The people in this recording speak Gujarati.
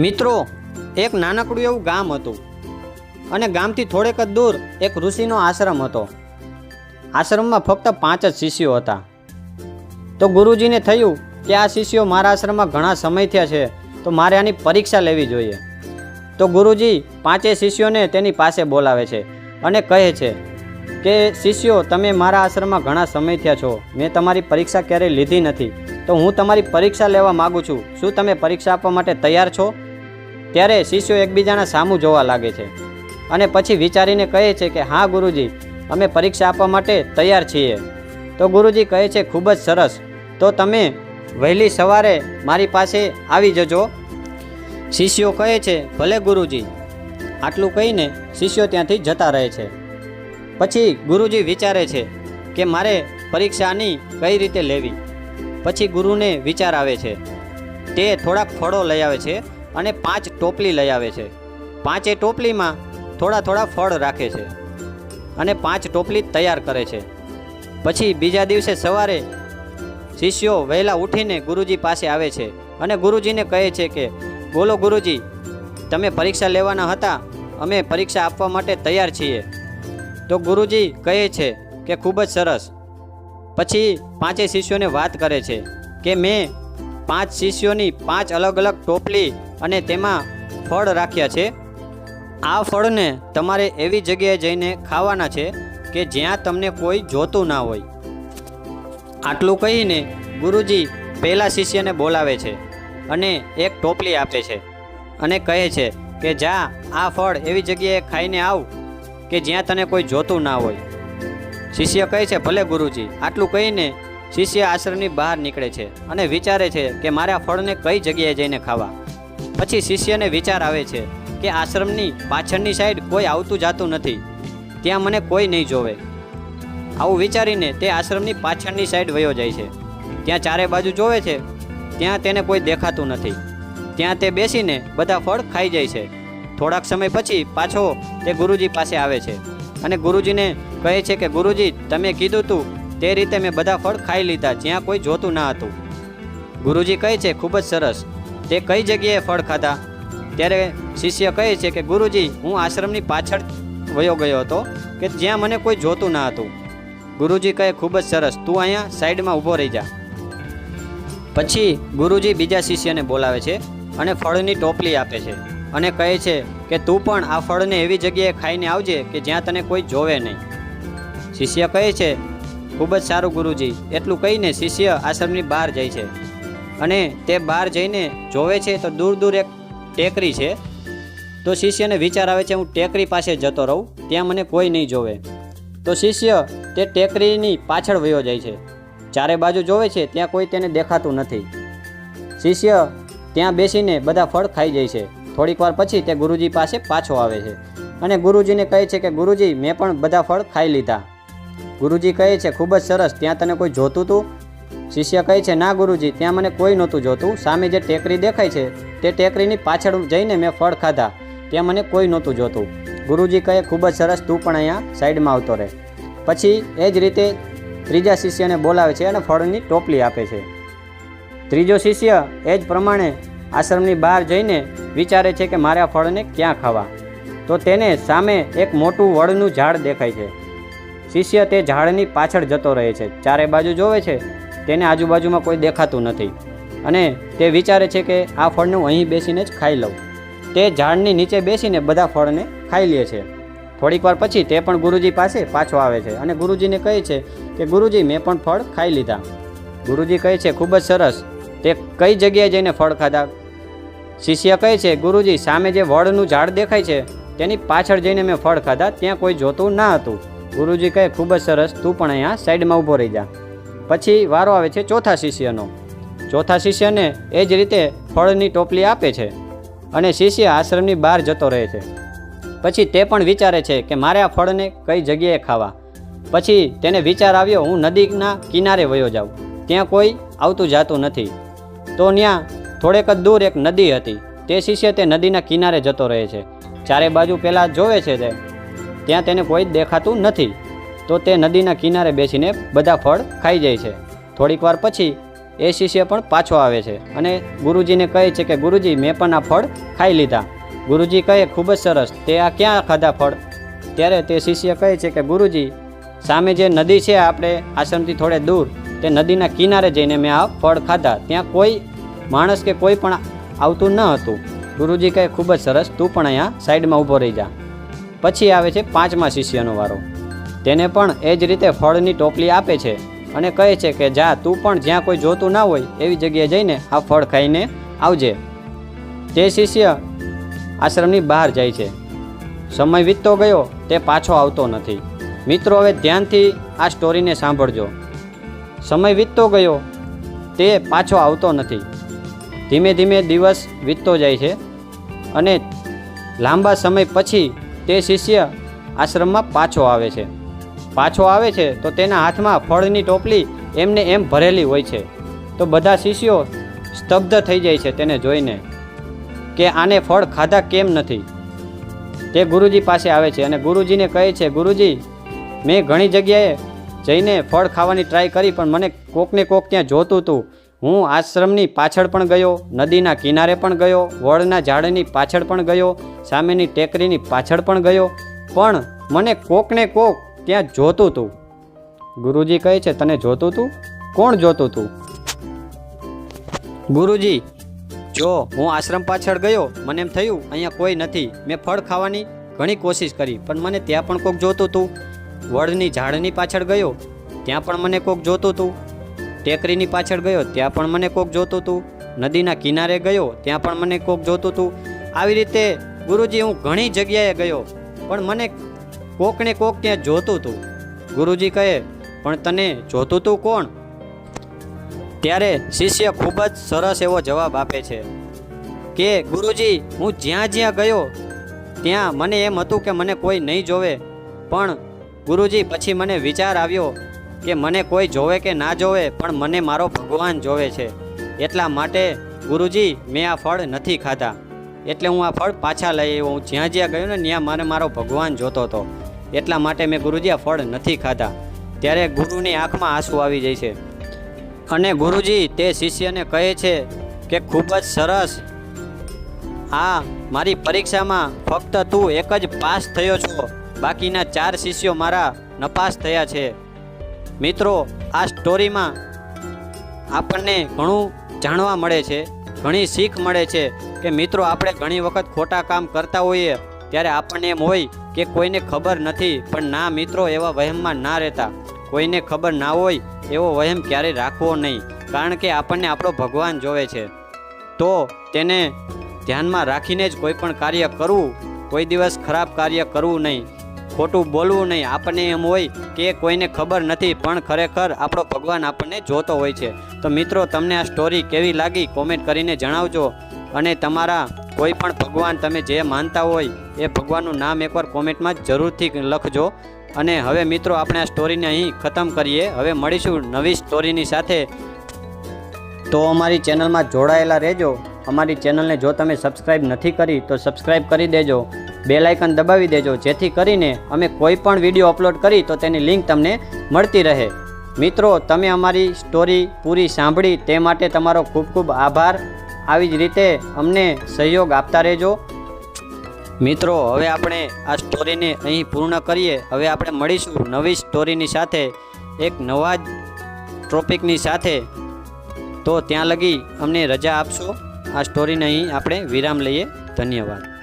મિત્રો, એક નાનકડું એવું ગામ હતું અને ગામથી થોડેક જ દૂર એક ઋષિનો આશ્રમ હતો. આશ્રમમાં ફક્ત પાંચ જ શિષ્યો હતા. તો ગુરુજીને થયું કે આ શિષ્યો મારા આશ્રમમાં ઘણા સમય થયા છે, તો મારે આની પરીક્ષા લેવી જોઈએ. તો ગુરુજી પાંચેય શિષ્યોને તેની પાસે બોલાવે છે અને કહે છે કે, શિષ્યો, તમે મારા આશ્રમમાં ઘણા સમય થયા છો. મેં તમારી પરીક્ષા ક્યારેય લીધી નથી. તો હું તમારી પરીક્ષા લેવા માગું છું. શું તમે પરીક્ષા આપવા માટે તૈયાર છો? ત્યારે શિષ્યો એકબીજાના સામું જોવા લાગે છે અને પછી વિચારીને કહે છે કે, હા, ગુરુજી, અમે પરીક્ષા આપવા માટે તૈયાર છીએ. તો ગુરુજી કહે છે, ખૂબ જ સરસ. તો તમે વહેલી સવારે મારી પાસે આવી જજો. શિષ્યો કહે છે, ભલે ગુરુજી. આટલું કહીને શિષ્યો ત્યાંથી જતા રહે છે. પછી ગુરુજી વિચારે છે કે, મારે પરીક્ષાની કઈ રીતે લેવી? પછી ગુરુને વિચાર આવે છે, તે થોડાક ફળો લઈ આવે છે. અને પાંચ ટોપલી લઈ આવે છે. પાંચે ટોપલીમાં થોડા થોડા ફળ રાખે છે અને પાંચ ટોપલી તૈયાર કરે છે. પછી બીજા દિવસે સવારે શિષ્યો વહેલા ઉઠીને ગુરુજી પાસે આવે છે અને ગુરુજીને કહે છે કે, બોલો ગુરુજી, તમે પરીક્ષા લેવાના હતા, અમે પરીક્ષા આપવા માટે તૈયાર છીએ. તો ગુરુજી કહે છે કે, ખૂબ જ સરસ. પછી પાંચે શિષ્યોને વાત કરે છે કે, મેં પાંચ શિષ્યોની પાંચ અલગ અલગ ટોપલી અને તેમાં ફળ રાખ્યા છે. આ ફળને તમારે એવી જગ્યાએ જઈને ખાવાના છે કે જ્યાં તમને કોઈ જોતું ના હોય. આટલું કહીને ગુરુજી પહેલા શિષ્યને બોલાવે છે અને એક ટોપલી આપે છે અને કહે છે કે જા, આ ફળ એવી જગ્યાએ ખાઈને આવ કે જ્યાં તને કોઈ જોતું ના હોય. શિષ્ય કહે છે, ભલે ગુરુજી, આટલું કહીને શિષ્ય આશ્રમની બહાર નીકળે છે અને વિચારે છે કે મારે આ ફળને કઈ જગ્યાએ જઈને ખાવા. પછી શિષ્યને વિચાર આવે છે કે આશ્રમની પાછળની સાઈડ કોઈ આવતું જાતું નથી. ત્યાં મને કોઈ નહીં જોવે. આવું વિચારીને તે આશ્રમની પાછળની સાઈડ વયો જાય છે. ત્યાં ચારે બાજુ જોવે છે. ત્યાં તેને કોઈ દેખાતું નથી. ત્યાં તે બેસીને બધા ફળ ખાઈ જાય છે. થોડાક સમય પછી પાછો તે ગુરુજી પાસે આવે છે અને ગુરુજીને કહે છે કે, ગુરુજી, તમે કીધું તું તે રીતે મેં બધા ફળ ખાઈ લીધા, જ્યાં કોઈ જોતું ના હતું. ગુરુજી કહે છે, ખૂબ જ સરસ. તે કઈ જગ્યાએ ફળ ખાધા? ત્યારે શિષ્ય કહે છે કે, ગુરુજી, હું આશ્રમની પાછળ વયો ગયો હતો, કે જ્યાં મને કોઈ જોતું ના હતું. ગુરુજી કહે, ખૂબ જ સરસ, તું અહીંયા સાઈડમાં ઊભો રહી જા. પછી ગુરુજી બીજા શિષ્યને બોલાવે છે અને ફળની ટોપલી આપે છે અને કહે છે કે, તું પણ આ ફળને એવી જગ્યાએ ખાઈને આવજે કે જ્યાં તને કોઈ જોવે નહીં. શિષ્ય કહે છે ખૂબ જ સારું ગુરુજી, એટલું કહીને શિષ્ય આશ્રમની બહાર જાય છે. અને તે બહાર જઈને જોવે છે તો દૂર દૂર એક ટેકરી છે. તો શિષ્યને વિચાર આવે છે, હું ટેકરી પાસે જતો રહું, ત્યાં મને કોઈ નહીં જોવે. તો શિષ્ય તે ટેકરીની પાછળ વયો જાય છે. ચારે બાજુ જોવે છે, ત્યાં કોઈ તેને દેખાતું નથી. શિષ્ય ત્યાં બેસીને બધા ફળ ખાઈ જાય છે. થોડીક વાર પછી તે ગુરુજી પાસે પાછો આવે છે. અને ગુરુજીને કહે છે કે, ગુરુજી, મેં પણ બધા ફળ ખાઈ લીધા. ગુરુજી કહે છે, ખૂબ જ સરસ, ત્યાં તને કોઈ જોતું હતું શિષ્ય કહે છે, ના ગુરુજી, ત્યાં મને કોઈ નહોતું જોતું. સામે જે ટેકરી દેખાય છે, તે ટેકરીની પાછળ જઈને મેં ફળ ખાધા. ત્યાં મને કોઈ નહોતું જોતું. ગુરુજી કહે, ખૂબ જ સરસ, તું પણ અહીંયા સાઈડમાં આવતો રહે. પછી એ જ રીતે ત્રીજા શિષ્યને બોલાવે છે અને ફળની ટોપલી આપે છે. ત્રીજો શિષ્ય એ જ પ્રમાણે આશ્રમની બહાર જઈને વિચારે છે કે મારે આ ફળને ક્યાં ખાવા. તો તેને સામે એક મોટું વડનું ઝાડ દેખાય છે. શિષ્ય તે ઝાડની પાછળ જતો રહે છે, ચારે બાજુ જોવે છે, તેને આજુબાજુમાં કોઈ દેખાતું નથી. અને તે વિચારે છે કે આ ફળને અહીં બેસીને જ ખાઈ લઉં. તે ઝાડની નીચે બેસીને બધા ફળને ખાઈ લે છે. થોડીક વાર પછી તે પણ ગુરુજી પાસે પાછો આવે છે અને ગુરુજીને કહે છે કે, ગુરુજી, મેં પણ ફળ ખાઈ લીધા. ગુરુજી કહે છે, ખૂબ જ સરસ. તે કઈ જગ્યાએ જઈને ફળ ખાધા? શિષ્ય કહે છે, ગુરુજી, સામે જે વડનું ઝાડ દેખાય છે, તેની પાછળ જઈને મેં ફળ ખાધા, ત્યાં કોઈ જોતું ના હતું. ગુરુજી કહે, ખૂબ જ સરસ, તું પણ અહીંયા સાઈડમાં ઊભો રહી જા. પછી વારો આવે છે ચોથા શિષ્યનો. ચોથા શિષ્યને એ જ રીતે ફળની ટોપલી આપે છે અને શિષ્ય આશ્રમની બહાર જતો રહે છે. પછી તે પણ વિચારે છે કે, મારે આ ફળને કઈ જગ્યાએ ખાવા? પછી તેને વિચાર આવ્યો, હું નદીના કિનારે વયો જાઉં. ત્યાં કોઈ આવતું જાતું નથી. તો ત્યાં થોડેક જ દૂર એક નદી હતી. તે શિષ્ય તે નદીના કિનારે જતો રહે છે. ચારે બાજુ પહેલાં જોવે છે તે ત્યાં તેને કોઈ દેખાતું નથી. તો તે નદીના કિનારે બેસીને બધા ફળ ખાઈ જાય છે. થોડીક વાર પછી એ શિષ્ય પણ પાછો આવે છે અને ગુરુજીને કહે છે કે, ગુરુજી, મેં પણ આ ફળ ખાઈ લીધા. ગુરુજી કહે, ખૂબ જ સરસ. તે આ ક્યાં ખાધા ફળ? ત્યારે તે શિષ્ય કહે છે કે, ગુરુજી, સામે જે નદી છે આપણે આશ્રમથી થોડે દૂર, તે નદીના કિનારે જઈને મેં આ ફળ ખાધા. ત્યાં કોઈ માણસ કે કોઈ પણ આવતું ન હતું. ગુરુજી કહે, ખૂબ જ સરસ. તું પણ અહીંયા સાઈડમાં ઊભો રહી જા. પછી આવે છે પાંચમા શિષ્યનો વારો. તેને પણ એ જ રીતે ફળની ટોપલી આપે છે અને કહે છે કે, જા, તું પણ જ્યાં કોઈ જોતું ના હોય એવી જગ્યાએ જઈને આ ફળ ખાઈને આવજે. તે શિષ્ય આશ્રમની બહાર જાય છે. સમય વીતતો ગયો, તે પાછો આવતો નથી. મિત્રો, હવે ધ્યાનથી આ સ્ટોરીને સાંભળજો. સમય વીતતો ગયો, તે પાછો આવતો નથી. ધીમે ધીમે દિવસ વીતતો જાય છે અને લાંબા સમય પછી તે શિષ્ય આશ્રમમાં પાછો આવે છે. પાછો આવે છે તો તેના હાથમાં ફળની ટોપલી એમને એમ ભરેલી હોય છે. તો બધા શિષ્યો સ્તબ્ધ થઈ જાય છે તેને જોઈને કે આને ફળ ખાધા કેમ નથી? તે ગુરુજી પાસે આવે છે અને ગુરુજીને કહે છે, ગુરુજી, મેં ઘણી જગ્યાએ જઈને ફળ ખાવાની ટ્રાય કરી પણ મને કોકને કોક ત્યાં જોતું હતું હું આશ્રમની પાછળ પણ ગયો, નદીના કિનારે પણ ગયો, વડના ઝાડની પાછળ પણ ગયો, સામેની ટેકરીની પાછળ પણ ગયો, પણ મને કોકને કોક ત્યાં જોતું હતું ગુરુજી કહે છે, તને જોતું હતું કોણ જોતું હતું ગુરુજી, જો હું આશ્રમ પાછળ ગયો, મને એમ થયું, અહીંયા કોઈ નથી. મેં ફળ ખાવાની ઘણી કોશિશ કરી, પણ મને ત્યાં પણ કોક જોતું હતું વડની ઝાડની પાછળ ગયો, ત્યાં પણ મને કોક જોતું હતું ટેકરીની પાછળ ગયો, ત્યાં પણ મને કોક જોતું હતું નદીના કિનારે ગયો, ત્યાં પણ મને કોક જોતું હતું આવી રીતે ગુરુજી, હું ઘણી જગ્યાએ ગયો, પણ મને કોકને કોક ત્યાં જોતું હતું ગુરુજી કહે, પણ તને જોતું હતું કોણ? ત્યારે શિષ્ય ખૂબ જ સરસ એવો જવાબ આપે છે કે, ગુરુજી, હું જ્યાં જ્યાં ગયો, ત્યાં મને એમ હતું કે મને કોઈ નહીં જોવે. પણ ગુરુજી, પછી મને વિચાર આવ્યો કે મને કોઈ જોવે કે ના જોવે, પણ મને મારો ભગવાન જોવે છે. એટલા માટે ગુરુજી, મેં આ ફળ નથી ખાધા. એટલે હું આ ફળ પાછા લઈ આવ્યો. હું જ્યાં જ્યાં ગયો ને, ત્યાં મને મારો ભગવાન જોતો હતો. એટલા માટે મેં ગુરુજી આ ફળ નથી ખાધા. ત્યારે ગુરુની આંખમાં આંસુ આવી જાય છે. અને ગુરુજી તે શિષ્યને કહે છે કે, ખૂબ જ સરસ. આ મારી પરીક્ષામાં ફક્ત તું એક જ પાસ થયો છો. બાકીના ચાર શિષ્યો મારા નપાસ થયા છે. મિત્રો, આ સ્ટોરીમાં આપણને ઘણું જાણવા મળે છે, ઘણી શીખ મળે છે કે મિત્રો, આપણે ઘણી વખત ખોટા કામ કરતા હોઈએ ત્યારે આપણને એમ હોય કે કોઈને ખબર નથી, પણ ના મિત્રો, એવા વહેમમાં ના રહેતા. કોઈને ખબર ના હોય, એવો વહેમ ક્યારેય રાખવો નહીં, કારણ કે આપણને આપણો ભગવાન જોવે છે. તો તેને ધ્યાનમાં રાખીને જ કોઈ પણ કાર્ય કરવું, કોઈ દિવસ ખરાબ કાર્ય કરવું નહીં. ખોટું બોલવું નહીં. આપણને એમ હોય કે કોઈને ખબર નથી, પણ ખરેખર આપણો ભગવાન આપણને જોતો હોય છે. તો મિત્રો, તમને આ સ્ટોરી કેવી લાગી? કોમેન્ટ કરીને જણાવજો. અને તમારા કોઈ પણ ભગવાન તમે જે માનતા હોય, એ ભગવાનનું નામ એકવાર કોમેન્ટમાં જરૂરથી લખજો. અને હવે મિત્રો, આપણે આ સ્ટોરીને અહીં ખતમ કરીએ. હવે મળીશું નવી સ્ટોરીની સાથે. તો અમારી ચેનલમાં જોડાયેલા રહેજો. અમારી ચેનલને જો તમે સબસ્ક્રાઈબ નથી કરી, તો સબસ્ક્રાઈબ કરી દેજો. બેલ આઇકન દબાવી દેજો. જેથી કરીને અમે કોઈ પણ વીડિયો અપલોડ કરી તો તેની લિંક તમને મળતી રહે. મિત્રો, તમે અમારી સ્ટોરી પૂરી સાંભળી તે માટે તમારો ખૂબ ખૂબ આભાર. આવી જ રીતે અમને સહયોગ આપતા રહેજો. મિત્રો, હવે આપણે આ સ્ટોરીને અહીં પૂર્ણ કરીએ. હવે આપણે મળીશું નવી સ્ટોરીની સાથે, એક નવા જ ટોપિકની સાથે. તો ત્યાં લગી અમને રજા આપશો. આ સ્ટોરીને અહીં આપણે વિરામ લઈએ. ધન્યવાદ.